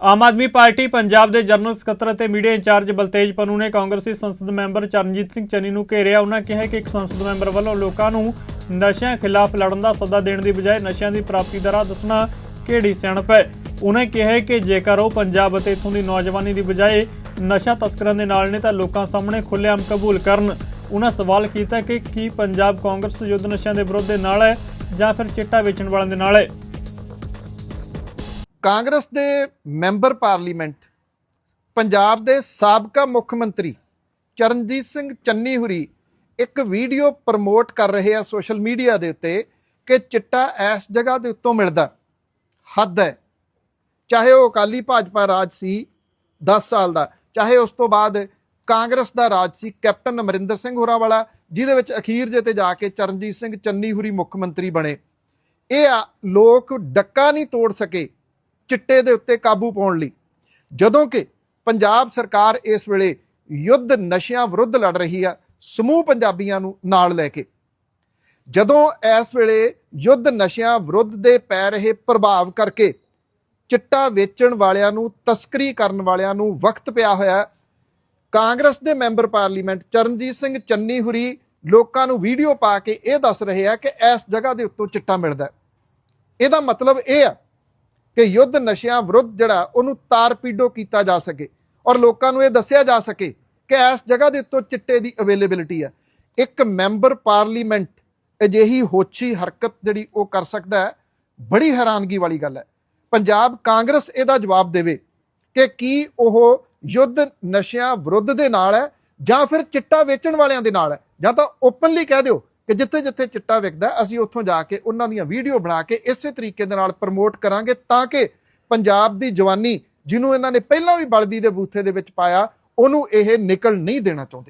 Aam Aadmi party Punjab ਦੇ general ਸਕੱਤਰ ਅਤੇ ਮੀਡੀਆ ਇੰਚਾਰਜ ਬਲਤੇਜ ਪੰਨੂ ਨੇ ਕਾਂਗਰਸੀ ਸੰਸਦ ਮੈਂਬਰ ਚਰਨਜੀਤ ਸਿੰਘ ਚੰਨੀ ਨੂੰ ਘੇਰਿਆ। ਉਹਨਾਂ ਕਿਹਾ ਕਿ ਇੱਕ ਸੰਸਦ ਮੈਂਬਰ ਵੱਲੋਂ ਲੋਕਾਂ ਨੂੰ ਨਸ਼ਿਆਂ ਖਿਲਾਫ ਲੜਨ ਦਾ ਸੱਦਾ ਦੇਣ ਦੀ ਬਜਾਏ ਨਸ਼ਿਆਂ ਦੀ ਪ੍ਰਾਪਤੀ ਦਾ ਰਾਹ ਦੱਸਣਾ ਕਿਹੜੀ ਸਿਆਣਪ ਹੈ? ਉਹਨਾਂ ਕਿਹਾ ਕਿ ਜੇਕਰ ਉਹ ਪੰਜਾਬ ਅਤੇ ਇਥੋਂ ਦੀ ਨੌਜਵਾਨੀ ਦੀ ਬਜਾਏ ਨਸ਼ਾ ਤਸਕਰਾਂ ਦੇ ਨਾਲ ਨੇ ਤਾਂ ਲੋਕਾਂ ਸਾਹਮਣੇ ਖੁੱਲ੍ਹੇਆਮ ਕਬੂਲ ਕਰਨ। ਉਹਨਾਂ ਸਵਾਲ ਕੀਤਾ ਕਿ ਕੀ ਪੰਜਾਬ ਕਾਂਗਰਸ ਯੁੱਧ ਨਸ਼ਿਆਂ ਦੇ ਵਿਰੁੱਧ ਦੇ ਨਾਲ ਹੈ ਜਾਂ ਫਿਰ ਚਿੱਟਾ ਵੇਚਣ ਵਾਲਿਆਂ ਦੇ ਨਾਲ ਹੈ? ਕਾਂਗਰਸ ਦੇ ਮੈਂਬਰ ਪਾਰਲੀਮੈਂਟ, ਪੰਜਾਬ ਦੇ ਸਾਬਕਾ ਮੁੱਖ ਮੰਤਰੀ ਚਰਨਜੀਤ ਸਿੰਘ ਚੰਨੀ ਹੁਰੀ ਇੱਕ ਵੀਡੀਓ ਪ੍ਰਮੋਟ ਕਰ ਰਹੇ ਆ ਸੋਸ਼ਲ ਮੀਡੀਆ ਦੇ ਉੱਤੇ ਕਿ ਚਿੱਟਾ ਇਸ ਜਗ੍ਹਾ ਦੇ ਉੱਤੋਂ ਮਿਲਦਾ, ਹੱਦ ਹੈ। ਚਾਹੇ ਉਹ ਅਕਾਲੀ ਭਾਜਪਾ ਰਾਜ ਸੀ 10 ਸਾਲ ਦਾ, ਚਾਹੇ ਉਸ ਤੋਂ ਬਾਅਦ ਕਾਂਗਰਸ ਦਾ ਰਾਜ ਸੀ ਕੈਪਟਨ ਅਮਰਿੰਦਰ ਸਿੰਘ ਹੋਰਾਂ ਵਾਲਾ, ਜਿਹਦੇ ਵਿੱਚ ਅਖੀਰ ਜੇ ਤੇ ਜਾ ਕੇ ਚਰਨਜੀਤ ਸਿੰਘ ਚੰਨੀ ਹੁਰੀ ਮੁੱਖ ਮੰਤਰੀ ਬਣੇ। ਇਹ ਆ ਲੋਕ ਡੱਕਾ ਨਹੀਂ ਤੋੜ ਸਕੇ ਚਿੱਟੇ ਦੇ ਉੱਤੇ ਕਾਬੂ ਪਾਉਣ ਲਈ। ਜਦੋਂ ਕਿ ਪੰਜਾਬ ਸਰਕਾਰ ਇਸ ਵੇਲੇ ਯੁੱਧ ਨਸ਼ਿਆਂ ਵਿਰੁੱਧ ਲੜ ਰਹੀ ਆ, ਸਮੂਹ ਪੰਜਾਬੀਆਂ ਨੂੰ ਨਾਲ ਲੈ ਕੇ। ਜਦੋਂ ਇਸ ਵੇਲੇ ਯੁੱਧ ਨਸ਼ਿਆਂ ਵਿਰੁੱਧ ਦੇ ਪੈ ਰਹੇ ਪ੍ਰਭਾਵ ਕਰਕੇ ਚਿੱਟਾ ਵੇਚਣ ਵਾਲਿਆਂ ਨੂੰ, ਤਸਕਰੀ ਕਰਨ ਵਾਲਿਆਂ ਨੂੰ ਵਕਤ ਪਿਆ ਹੋਇਆ, ਕਾਂਗਰਸ ਦੇ ਮੈਂਬਰ ਪਾਰਲੀਮੈਂਟ ਚਰਨਜੀਤ ਸਿੰਘ ਚੰਨੀ ਹੁਰੀ ਲੋਕਾਂ ਨੂੰ ਵੀਡੀਓ ਪਾ ਕੇ ਇਹ ਦੱਸ ਰਹੇ ਆ ਕਿ ਇਸ ਜਗ੍ਹਾ ਦੇ ਉੱਤੋਂ ਚਿੱਟਾ ਮਿਲਦਾ ਇਹਦਾ ਮਤਲਬ ਇਹ ਆ ਕਿ ਯੁੱਧ ਨਸ਼ਿਆਂ ਵਿਰੁੱਧ ਜਿਹੜਾ ਉਹਨੂੰ ਤਾਰਪੀਡੋ ਕੀਤਾ ਜਾ ਸਕੇ ਔਰ ਲੋਕਾਂ ਨੂੰ ਇਹ ਦੱਸਿਆ ਜਾ ਸਕੇ ਕਿ ਇਸ ਜਗ੍ਹਾ ਦੇ ਉੱਤੋਂ ਚਿੱਟੇ ਦੀ ਅਵੇਲੇਬਿਲਿਟੀ ਹੈ। ਇੱਕ ਮੈਂਬਰ ਪਾਰਲੀਮੈਂਟ ਅਜਿਹੀ ਹੋਛੀ ਹਰਕਤ ਜਿਹੜੀ ਉਹ ਕਰ ਸਕਦਾ ਹੈ, ਬੜੀ ਹੈਰਾਨਗੀ ਵਾਲੀ ਗੱਲ ਹੈ। ਪੰਜਾਬ ਕਾਂਗਰਸ ਇਹਦਾ ਜਵਾਬ ਦੇਵੇ ਕਿ ਕੀ ਉਹ ਯੁੱਧ ਨਸ਼ਿਆਂ ਵਿਰੁੱਧ ਦੇ ਨਾਲ ਹੈ ਜਾਂ ਫਿਰ ਚਿੱਟਾ ਵੇਚਣ ਵਾਲਿਆਂ ਦੇ ਨਾਲ ਹੈ? ਜਾਂ ਤਾਂ ਓਪਨਲੀ ਕਹਿ ਦਿਓ ਕਿ ਜਿੱਥੇ ਜਿੱਥੇ ਚਿੱਟਾ ਵਿਕਦਾ ਅਸੀਂ ਉੱਥੋਂ ਜਾ ਕੇ ਉਹਨਾਂ ਦੀਆਂ ਵੀਡੀਓ ਬਣਾ ਕੇ ਇਸੇ ਤਰੀਕੇ ਦੇ ਨਾਲ ਪ੍ਰਮੋਟ ਕਰਾਂਗੇ ਤਾਂ ਕਿ ਪੰਜਾਬ ਦੀ ਜਵਾਨੀ ਜਿਹਨੂੰ ਇਹਨਾਂ ਨੇ ਪਹਿਲਾਂ ਵੀ ਬਲਦੀ ਦੇ ਬੂਥੇ ਦੇ ਵਿੱਚ ਪਾਇਆ, ਉਹਨੂੰ ਇਹ ਨਿਕਲ ਨਹੀਂ ਦੇਣਾ ਚਾਹੁੰਦੇ।